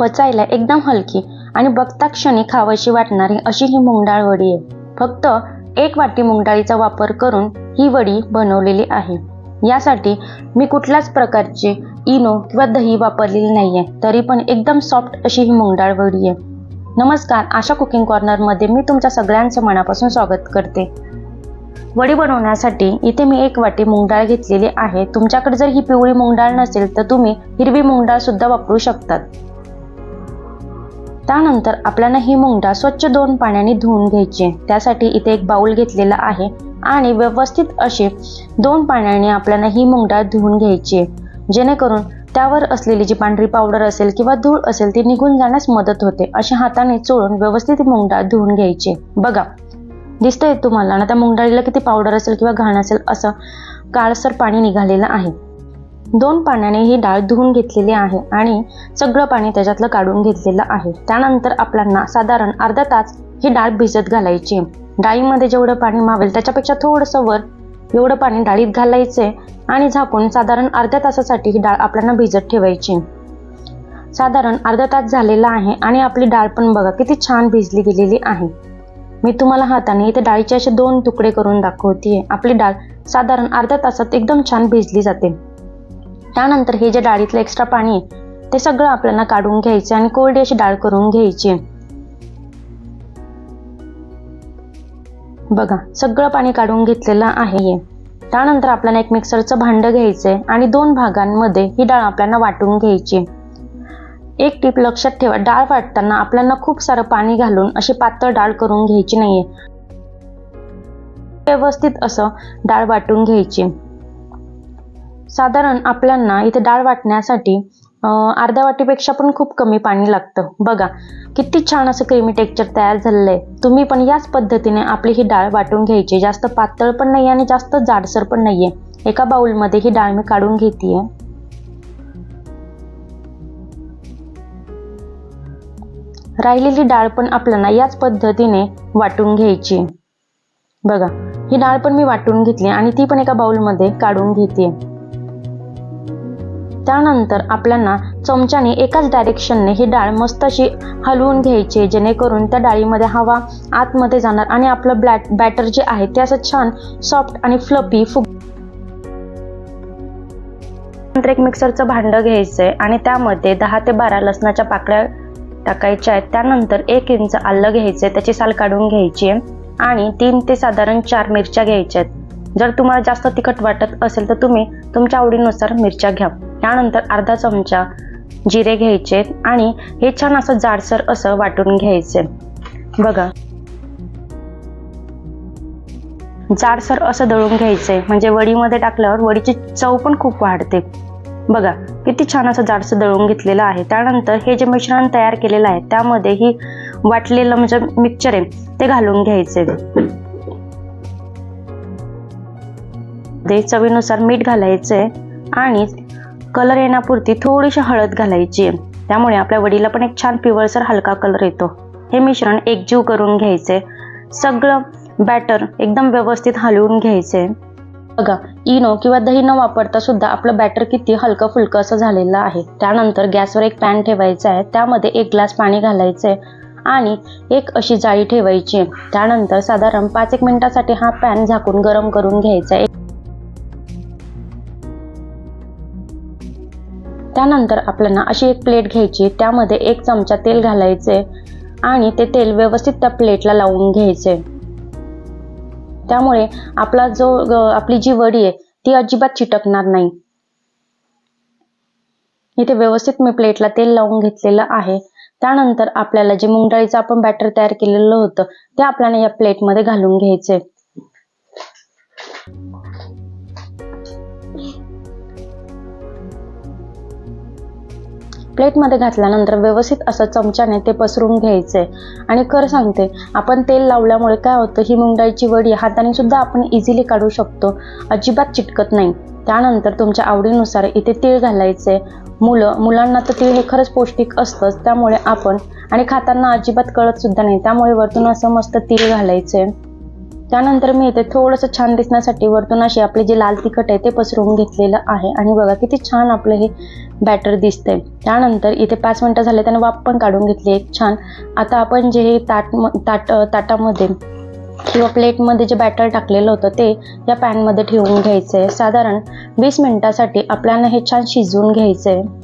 पचायला एकदम हलकी आणि बघता क्षणी खावशी वाटणारी अशी ही मुंगडाळ वडी आहे. फक्त एक वाटी मुंगडाळीचा वापर करून ही वडी बनवलेली आहे. यासाठी मी कुठल्याच प्रकारचे इनो किंवा दही वापरलेली नाही आहे तरी पण एकदम सॉफ्ट अशी ही मुंगडाळ वडी आहे. नमस्कार आशा कुकिंग कॉर्नरमध्ये मी तुमच्या सगळ्यांचं मनापासून स्वागत करते. वडी बनवण्यासाठी इथे मी एक वाटी मुंगडाळ घेतलेली आहे. तुमच्याकडे जर ही पिवळी मुंगडाळ नसेल तर तुम्ही हिरवी मुंगडाळ सुद्धा वापरू शकतात. त्यानंतर आपल्याला ही मुंगडा स्वच्छ दोन पाण्याने धुवून घ्यायची. त्यासाठी इथे एक बाउल घेतलेला आहे आणि व्यवस्थित अशी दोन पाण्याने आपल्याला ही मुंगडाळ धुवून घ्यायची. जेणेकरून त्यावर असलेली जी पांढरी पावडर असेल किंवा धूळ असेल ती निघून जाण्यास मदत होते. अशा हाताने चोळून व्यवस्थित ही धुवून घ्यायची. बघा दिसतंय तुम्हाला ना त्या मुंगडाळीला किती पावडर असेल किंवा घाण असेल असं काळसर पाणी निघालेलं आहे. दोन पाण्याने ही डाळ धुवून घेतलेली आहे आणि सगळं पाणी त्याच्यातलं काढून घेतलेलं आहे. त्यानंतर आपल्याला साधारण अर्धा तास ही डाळ भिजत घालायची. डाळीमध्ये जेवढं पाणी मावेल त्याच्यापेक्षा थोडंसं वर एवढं पाणी डाळीत घालायचे आणि झाकून साधारण अर्ध्या तासासाठी ही डाळ आपल्याला भिजत ठेवायची. साधारण अर्धा तास झालेला आहे आणि आपली डाळ पण बघा किती छान भिजली गेलेली आहे. मी तुम्हाला हाताने इथे डाळीचे असे दोन तुकडे करून दाखवते आपली डाळ साधारण अर्ध्या तासात एकदम छान भिजली जाते. त्यानंतर हे जे डाळीतलं एक्स्ट्रा पाणी आहे ते सगळं आपल्याला काढून घ्यायचे आणि कोरडी अशी डाळ करून घ्यायची. बघा सगळं पाणी काढून घेतलेलं आहे त्यानंतर आपल्याला एक मिक्सरचं भांडं घ्यायचंय आणि दोन भागांमध्ये ही डाळ आपल्याला वाटून घ्यायची. एक टीप लक्षात ठेवा डाळ वाटताना आपल्याला खूप सारं पाणी घालून अशी पातळ डाळ करून घ्यायची नाहीये. व्यवस्थित असं डाळ वाटून घ्यायची. साधारण आपल्यांना इथे डाळ वाटण्यासाठी अर्ध्या वाटीपेक्षा पण खूप कमी पाणी लागतं. बघा किती छान असं क्रीमी टेक्चर तयार झालेलं आहे तुम्ही पण याच पद्धतीने आपली ही डाळ वाटून घ्यायची. जास्त पातळ पण नाही आणि जास्त जाडसर पण नाही आहे एका बाउलमध्ये ही डाळ मी काढून घेते राहिलेली डाळ पण आपल्याला याच पद्धतीने वाटून घ्यायची. बघा ही डाळ पण मी वाटून घेतली आणि ती पण एका बाउलमध्ये काढून घेते त्यानंतर आपल्याला चमच्याने एकाच डायरेक्शनने ही डाळ मस्त अशी हलवून घ्यायची जेणेकरून त्या डाळीमध्ये हवा आतमध्ये जाणार आणि आपलं ब्लॅट बॅटर जे आहे ते असं छान सॉफ्ट आणि फ्लपी फुग नंतर एक मिक्सरचं भांडं घ्यायचंय आणि त्यामध्ये दहा ते बारा लसणाच्या पाकळ्या टाकायच्या आहेत. त्यानंतर एक इंच आलं घ्यायचंय त्याची साल काढून घ्यायची आहे आणि तीन ते साधारण चार मिरच्या घ्यायच्या आहेत. जर तुम्हाला जास्त तिखट वाटत असेल तर तुम्ही तुमच्या आवडीनुसार मिरच्या घ्या. त्यानंतर अर्धा चमचा जिरे घ्यायचे आणि हे छान असं जाडसर असं वाटून घ्यायचे. बघा. जाडसर असं दळून घ्यायचंय म्हणजे वडीमध्ये टाकल्यावर वडीची चव पण खूप वाढते. बघा किती छान असं जाडसं दळून घेतलेलं आहे. त्यानंतर हे जे मिश्रण तयार केलेलं आहे त्यामध्ये ही वाटलेलं म्हणजे मिक्सचर आहे ते घालून घ्यायचे. ते चवीनुसार मीठ घालायचंय आणि कलर येण्यापुरती थोडीशी हळद घालायची. त्यामुळे आपल्या वडीला पण एक छान पिवळसर हलका कलर येतो. हे मिश्रण एकजीव करून घ्यायचे. सगळं बॅटर एकदम व्यवस्थित हलवून घ्यायचे. बघा इनो किंवा दही न वापरता सुद्धा आपलं बॅटर किती हलकं फुलकं असं झालेलं आहे. त्यानंतर गॅसवर एक पॅन ठेवायचा आहे. त्यामध्ये एक ग्लास पाणी घालायचं आहे आणि एक अशी जाळी ठेवायची. त्यानंतर साधारण पाच एक मिनिटासाठी हा पॅन झाकून गरम करून घ्यायचा आहे. त्यानंतर आपल्याला अशी एक प्लेट घ्यायची त्यामध्ये एक चमचा तेल घालायचे आणि ते तेल व्यवस्थित त्या प्लेटला लावून घ्यायचे. त्यामुळे आपला जो आपली जी वडी आहे ती अजिबात चिटकणार नाही. इथे व्यवस्थित मी प्लेटला तेल लावून घेतलेलं आहे. त्यानंतर आपल्याला जे मुंगडाळीचं आपण बॅटर तयार केलेलं होतं ते आपल्याला या प्लेटमध्ये घालून घ्यायचे. प्लेटमध्ये घातल्यानंतर व्यवस्थित असं चमच्याने ते पसरून घ्यायचे. आणि खरं सांगते आपण तेल लावल्यामुळे काय होतं ही मुंगडाळीची वडी हाताने सुद्धा आपण इझिली काढू शकतो. अजिबात चिटकत नाही. त्यानंतर तुमच्या आवडीनुसार इथे तीळ घालायचे. मुलं मुलांना तर तीळ हे खरंच पौष्टिक असतंच त्यामुळे आपण आणि खाताना अजिबात कळत सुद्धा नाही. त्यामुळे वरतून असं मस्त तीळ घालायचे. त्यानंतर मी इथे थोडंसं छान दिसण्यासाठी वरतून अशी आपले जे लाल तिखट आहे ते पसरवून घेतलेलं आहे. आणि बघा किती छान आपलं हे बॅटर दिसतंय. त्यानंतर इथे पाच मिनटं झाले त्याने वाफ पण काढून घेतली एक छान. आता आपण जे हे ताट ताट ताटामध्ये किंवा प्लेटमध्ये जे बॅटर टाकलेलं होतं ते या पॅनमध्ये ठेवून घ्यायचं आहे साधारण वीस मिनटासाठी आपल्याला हे छान शिजवून घ्यायचं आहे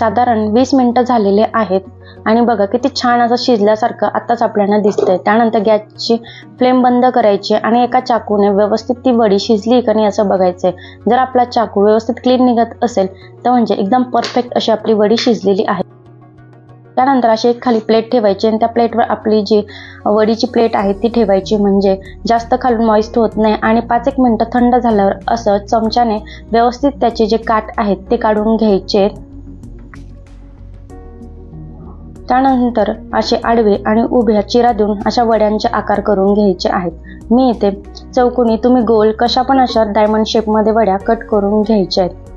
साधारण वीस मिनटं झालेले आहेत. आणि बघा किती छान असं शिजल्यासारखं आत्ताच आपल्याला दिसतंय. त्यानंतर गॅसची फ्लेम बंद करायची आणि एका चाकूने व्यवस्थित ती वडी शिजली का नाही असं बघायचंय. जर आपला चाकू व्यवस्थित क्लीन निघत असेल तर म्हणजे एकदम परफेक्ट अशी आपली वडी शिजलेली आहे. त्यानंतर अशी एक खाली प्लेट ठेवायची आणि त्या प्लेटवर आपली जी वडीची प्लेट आहे ती ठेवायची. म्हणजे जास्त खालून मॉइस्ट होत नाही आणि पाच एक मिनटं थंड झाल्यावर असं चमच्याने व्यवस्थित त्याचे जे काट आहेत ते काढून घ्यायचे. त्यानंतर असे आडवे आणि उभ्या चिरा देऊन अशा वड्यांचे आकार करून घ्यायचे आहेत. मी इथे चौकोनी तुम्ही गोल कशा पण अशा डायमंड शेपमध्ये वड्या कट करून घ्यायच्या आहेत.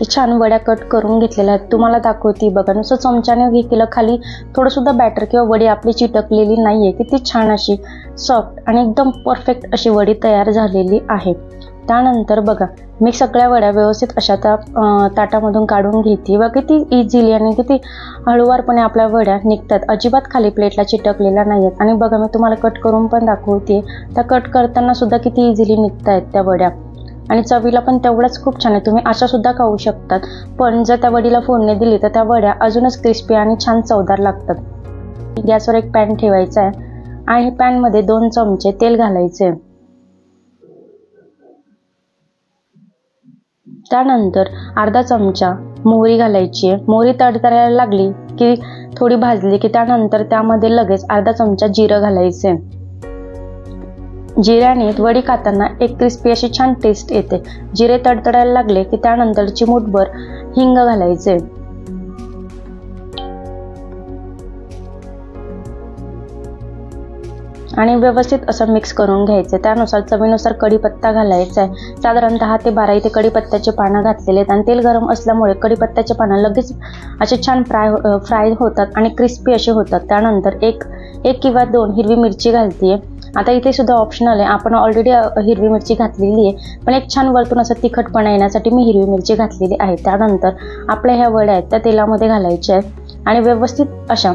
ते छान वड्या कट करून घेतलेल्या आहेत. तुम्हाला दाखवते बघा. नुसतं चमच्याने हे केलं खाली थोडंसुद्धा बॅटर किंवा वडी आपली चिटकलेली नाही आहे किती छान अशी सॉफ्ट आणि एकदम परफेक्ट अशी वडी तयार झालेली आहे. त्यानंतर बघा मी सगळ्या वड्या व्यवस्थित अशा त्या ताटामधून काढून घेते. व किती इझिली आणि किती हळूवारपणे आपल्या वड्या निघतात. अजिबात खाली प्लेटला चिटकलेल्या नाही आहेत आणि बघा मी तुम्हाला कट करून पण दाखवते. त्या कट करताना सुद्धा किती इझिली निघत आहेत त्या वड्या. आणि चवीला पण तेवढंच खूप छान आहे. तुम्ही अशा सुद्धा खाऊ शकतात. पण जर त्या वडीला फोडणी दिली तर त्या वड्या अजूनच क्रिस्पी आणि छान चवदार लागतात. गॅसवर एक पॅन ठेवायचा आहे. आणि पॅनमध्ये दोन चमचे तेल घालायचे. त्यानंतर अर्धा चमचा मोहरी घालायची आहे. मोहरी तडतडायला लागली की थोडी भाजली की त्यानंतर त्यामध्ये लगेच अर्धा चमचा जिरं घालायचे. जिऱ्याने वडी खाताना एक क्रिस्पी अशी छान टेस्ट येते. जिरे तडतडायला लागले की त्यानंतर चिमूटभर हिंग घालायचे. आणि व्यवस्थित असं मिक्स करून घ्यायचं. त्यानुसार चवीनुसार कढीपत्ता घालायचा आहे. साधारण दहा ते बारा इथे कढीपत्त्याचे पानं घातलेले आहेत. आणि तेल गरम असल्यामुळे कढीपत्त्याचे पानं लगेच असे छान फ्राय फ्राय होतात आणि क्रिस्पी असे होतात. त्यानंतर एक एक किंवा दोन हिरवी मिरची घालते आता इथे सुद्धा ऑप्शनल आहे. आपण ऑलरेडी हिरवी मिरची घातलेली आहे. पण एक छान वरतून असं तिखटपणा येण्यासाठी मी हिरवी मिरची घातलेली आहे. त्यानंतर आपल्या ह्या वड्या आहेत त्या तेलामध्ये घालायच्या आहेत आणि व्यवस्थित अशा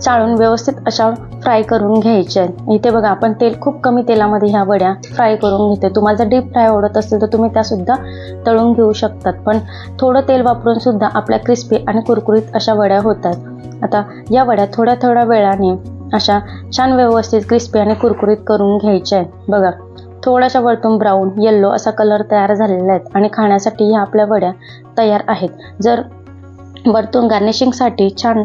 चाळून व्यवस्थित अशा फ्राय करून घ्यायच्या आहेत. इथे बघा आपण तेल खूप कमी तेलामध्ये ह्या वड्या फ्राय करून घेते तुम्हाला जर डीप फ्राय आवडत असेल तर तुम्ही त्यासुद्धा तळून घेऊ शकतात. पण थोडं तेल वापरून सुद्धा आपल्या क्रिस्पी आणि कुरकुरीत अशा वड्या होतात. आता या वड्या थोड्या थोड्या वेळाने अशा छान व्यवस्थित क्रिस्पी आणि कुरकुरीत करून घ्यायचे आहेत. बघा थोड्याशा वरतून ब्राऊन येल्लो असा कलर तयार झालेला आहेत आणि खाण्यासाठी ह्या आपल्या वड्या तयार आहेत. जर वरतून गार्निशिंगसाठी छान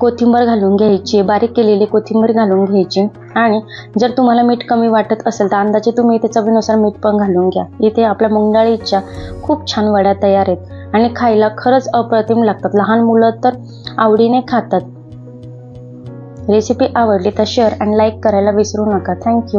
कोथिंबीर घालून घ्यायची बारीक केलेली कोथिंबीर घालून घ्यायची आणि जर तुम्हाला मीठ कमी वाटत असेल तर अंदाजे तुम्ही इथे चवीनुसार मीठ पण घालून घ्या. इथे आपल्या मुंगडाळीच्या खूप छान वड्या तयार आहेत आणि खायला खरंच अप्रतिम लागतात. लहान मुलं तर आवडीने खातात. रेसिपी आवडली तर शेअर आणि लाईक करायला विसरू नका. थँक्यू